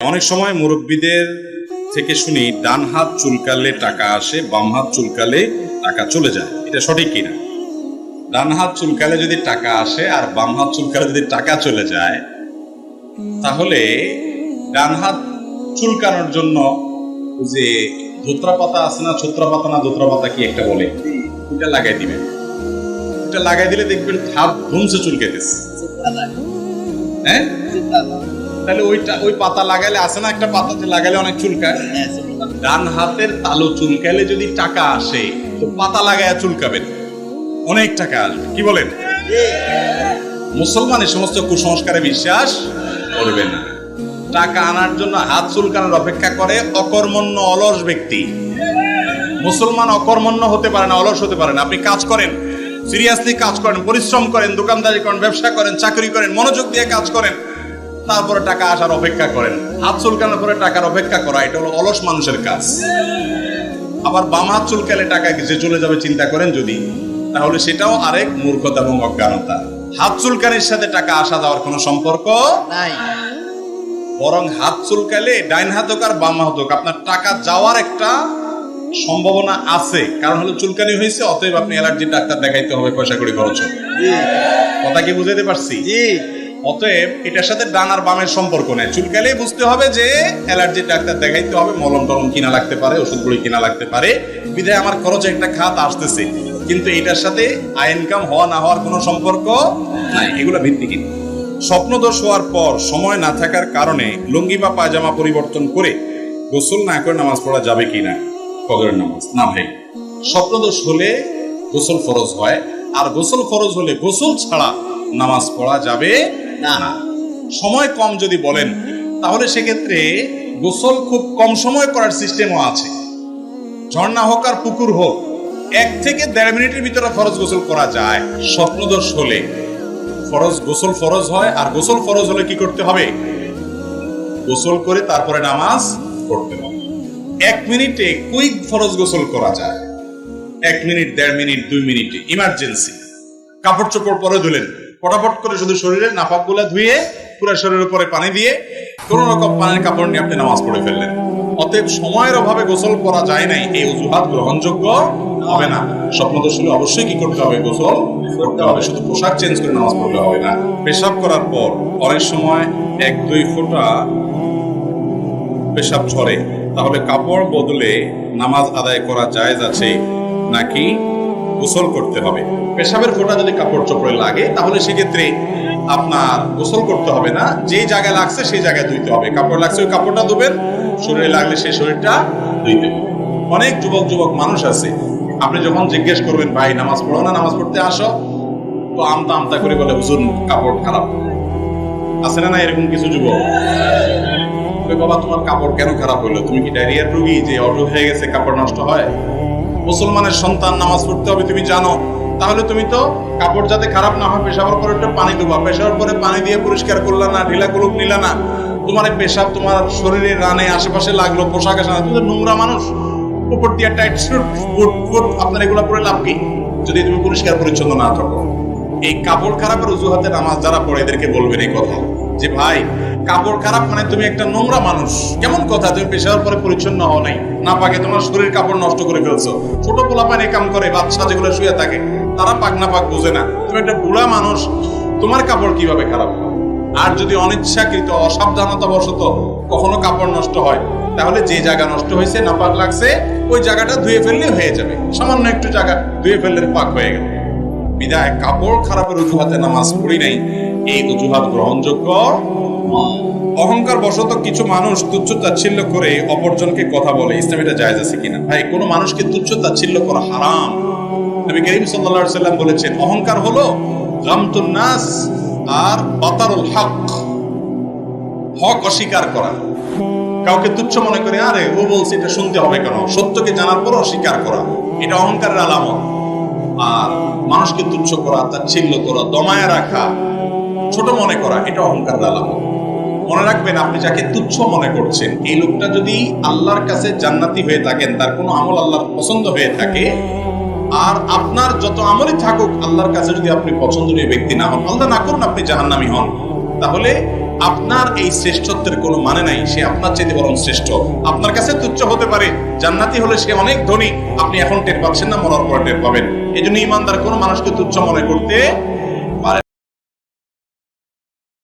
অনেক সময় মুরব্বীদের থেকে শুনি, ডান হাত চুলকালে টাকা আসে, বাম হাত চুলকালে টাকা চলে যায়। এটা সঠিক কিনা? ডান হাত চুলকালে যদি টাকা আসে আর বাম হাত চুলকালে যদি টাকা চলে যায়, তাহলে ডান হাত চুলকানোর জন্য যে ধোত্রা পাতা আছে না, ছোত্রা পাতা না, ধোত্রা পাতা কি একটা বলে? ওটা লাগাই দিবেন। ওটা লাগাই দিলে দেখবেন হাত ধুমসে চুলকাইতেছে। হ্যাঁ? তাহলে ওইটা ওই পাতা লাগাইলে আসে না একটা পাতাতে লাগাইলে অনেক চুলকায়? ডান হাতের তালু চুলকাইলে যদি টাকা আসে তো পাতা লাগায় চুলকাবেন। অনেক টাকা আসবে। কি বলেন? মুসলমান এই সমস্ত কুসংস্কারে বিশ্বাস করবে না। টাকা আনার জন্য হাত চুলকানোর অপেক্ষা করে অকর্মণ্য অলস ব্যক্তি। মুসলমান অকর্মণ্য হতে পারে না অলস হতে পারে না। আপনি কাজ করেন সিরিয়াসলি কাজ করেন পরিশ্রম করেন দোকানদারি করেন ব্যবসা করেন চাকরি করেন মনোযোগ দিয়ে কাজ করেন তারপরে টাকা আসার অপেক্ষা করেন। হাত চুলকানোর পরে টাকার অপেক্ষা করা এটা হলো অলস মানুষের কাজ। আবার বাম হাত চুলকালে টাকা যে চলে যাবে চিন্তা করেন যদি। তাহলে সেটাও আরেক মূর্খতা এবং অজ্ঞানতা। হাত চুলকানির সাথে টাকা আসা যাওয়ার কোনো সম্পর্ক নাই। বরং হাত চুলকালে ডাইন হাত হোক আর বাম হাত হোক আপনার টাকা যাওয়ার একটা সম্ভাবনা আছে। কারণ হলো চুলকানি হয়েছে অতএব আপনি অ্যালার্জির ডাক্তার দেখাইতে হবে পয়সা করে খরচ। কথা কি বুঝাইতে পারছি? জি। অতএব এটার সাথে ডান আর বামের সম্পর্ক নেই। চুলকালেই বুঝতে হবে যে অ্যালার্জির ডাক্তার দেখাইতে হবে, মলম টলম কিনা লাগতে পারে ওষুধ বড়ি কিনা লাগতে পারে। বিধায় আমার খরচে একটা খাত আসতেছে, কিন্তু এটার সাথে আয় ইনকাম হওয়া না হওয়ার কোনো সম্পর্ক নাই। এগুলো ভিত্তিহীন। স্বপ্নদোষ হওয়ার পর সময় না থাকার কারণে লুঙ্গি বা পায়জামা পরিবর্তন করে গোসল না করে নামাজ পড়া যাবে কিনা ফজরের নামাজ। না ভাই, স্বপ্নদোষ হলে গোসল ফরজ হয়, আর গোসল ফরজ হলে গোসল ছাড়া নামাজ পড়া যাবে না, সময় কম যদি বলেন, তাহলে সেক্ষেত্রে গোসল খুব কম সময় করার সিস্টেমও আছে। ঝর্ণা হোক আর পুকুর হোক, এক থেকে দেড় মিনিটের ভিতরে ফরজ গোসল করা যায়। স্বপ্নদোষ হলে ফরজ গোসল ফরজ হয়, আর গোসল ফরজ হলে কি করতে হবে? গোসল করে তারপরে নামাজ পড়তে হবে। এক মিনিটে কুইক ফরজ গোসল করা যায়। এক মিনিট, দেড় মিনিট, দুই মিনিটে ইমার্জেন্সি কাপড় চোপড় পরে ধুলেন। ফটাফট করে শুধু শরীরের নাপাকগুলা ধুয়ে পুরো শরীরের উপরে পানি দিয়ে কোন রকম পানির কাপড় নিয়ে আপনি নামাজ পড়ে ফেললেন। অতএব সময়ের অভাবে গোসল করা যায় নাই, এই অজুহাত গ্রহণযোগ্য হবে না। স্বপ্নদোষ হলে অবশ্যই কি করতে হবে? গোসল করতে হবে। শুধু পোশাক চেঞ্জ করে নামাজ পড়লে হবে না। পেশাব করার পর অনেক সময় এক, দুই ফোঁটা পেশাব ঝরে তাহলে কাপড় বদলে নামাজ আদায় করা জায়েজ আছে নাকি? গোসল করতে হবে। পেশাবের ফোঁটা যদি কাপড় চোপড়ে লাগে, তাহলে সেক্ষেত্রে আপনার গোসল করতে হবে না। যেই জায়গায় লাগছে সেই জায়গায় ধুইতে হবে। কাপড় লাগছে ওই কাপড়টা ধুবেন, শরীরে লাগলে সেই শরীরটা ধুইতে হবে। অনেক যুবক যুবক মানুষ আছে। আপনি যখন জিজ্ঞেস করবেন, ভাই, নামাজ পড়ো না, নামাজ পড়তে আসো? তো আমতা আমতা করে বলে, হুজুর, কাপড় খারাপ। আছে না না এরকম কিছু যুবক? বাবা, তোমার কাপড় কেন খারাপ হলো? তুমি কি ডায়রিয়ার রোগী যে অসুখ হয়ে গেছে, কাপড় নষ্ট হয়? মুসলমানের সন্তান নামাজ পড়তে হবে, তুমি জানো। তাহলে তুমি তো কাপড় যাতে খারাপ না হয়, পেশাবার পরে একটু পানি দেবা পেশাবার পরে পানি দিয়ে পরিষ্কার করলা না, ঢিলা কুলুপ নিলা না। তোমার পেশাব তোমার শরীরে রানে আশেপাশে লাগল, পোশাক না। তুমি তো নোংরা মানুষ। উপর দিয়ে টাইট বুট ফুট আপনার এগুলো পরে লাভ কি? যদি তুমি পরিষ্কার পরিচ্ছন্ন না থাকো। এই কাপড় খারাপের অজুহাতে নামাজ যারা পড়ে, এদেরকে বলবেন এই কথা। যে ভাই কাপড় খারাপ মানে তুমি একটা নোংরা মানুষ। কেমন কথা, তুমি পেশার পরে পরিচ্ছন্ন হও নাই। না পাকে তোমার শরীর কাপড় নষ্ট করে ফেলছো। ছোট পোলা পানি কাম করে, বাচ্চা যেগুলো শুয়ে থাকে, তারা পাক না পাক বোঝে না। তুমি একটা বুড়া মানুষ, তোমার কাপড় কীভাবে খারাপ আর যদি অনিচ্ছাকৃত অসাবধানতা বশত কখনো কাপড় নষ্ট হয়, তাহলে যে জায়গা নষ্ট হয়েছে, না পাক লাগছে, ওই জায়গাটা ধুয়ে ফেললে হয়ে যাবে। সামান্য একটু জায়গা ধুয়ে ফেললে পাক হয়ে গেল। বিদায়, কাপড় খারাপের অজুহাতে নামাজ পড়ি নাই। এই অজুহাত গ্রহণযোগ্য? অহংকার বশত কিছু মানুষ তুচ্ছ তাচ্ছিল্য করে অপরজনকে কথা বলে। ইসলাম এটা জায়েজ আছে কিনা? ভাই, কোনো মানুষকে তুচ্ছ তাচ্ছিল্য করা হারাম। নবী করিম সাল্লাল্লাহু সাল্লাম বলেছেন, অহংকার হলো গামতুন নাস আর বাতারুল হক। হক অস্বীকার করা। কাউকে তুচ্ছ মনে করে, আরে, ও বলছে এটা শুনতে হবে কেন? সত্যকে জানার পর অস্বীকার করা। এটা অহংকারের আলামত। আর মানুষকে তুচ্ছ করা, তাচ্ছিল্য করা, দমায় রাখা ছোট মনে করা, এটা অহংকারের আলামত মনে রাখবেন, আপনি যাকে তুচ্ছ মনে করছেন, এই লোকটা যদি আল্লাহর কাছে জান্নাতি হয়ে থাকেন, তার কোনো আমল আল্লাহর পছন্দ হয়ে থাকে, আর আপনার যত আমলই থাকুক, আল্লাহর কাছে যদি আপনি পছন্দনীয় ব্যক্তি না হন, আল্লাহ না করুন আপনি জাহান্নামি হন। তাহলে আপনার এই শ্রেষ্ঠত্বের কোনো মানে নাই, সে আপনার চাইতে বরং শ্রেষ্ঠ। আপনার কাছে তুচ্ছ হতে পারে, জান্নাতি হলে সে অনেক ধনী, আপনি এখন টের পাচ্ছেন না, মরার পরে টের পাবেন। এই জন্য ইমানদার কোনো মানুষকে তুচ্ছ মনে করতে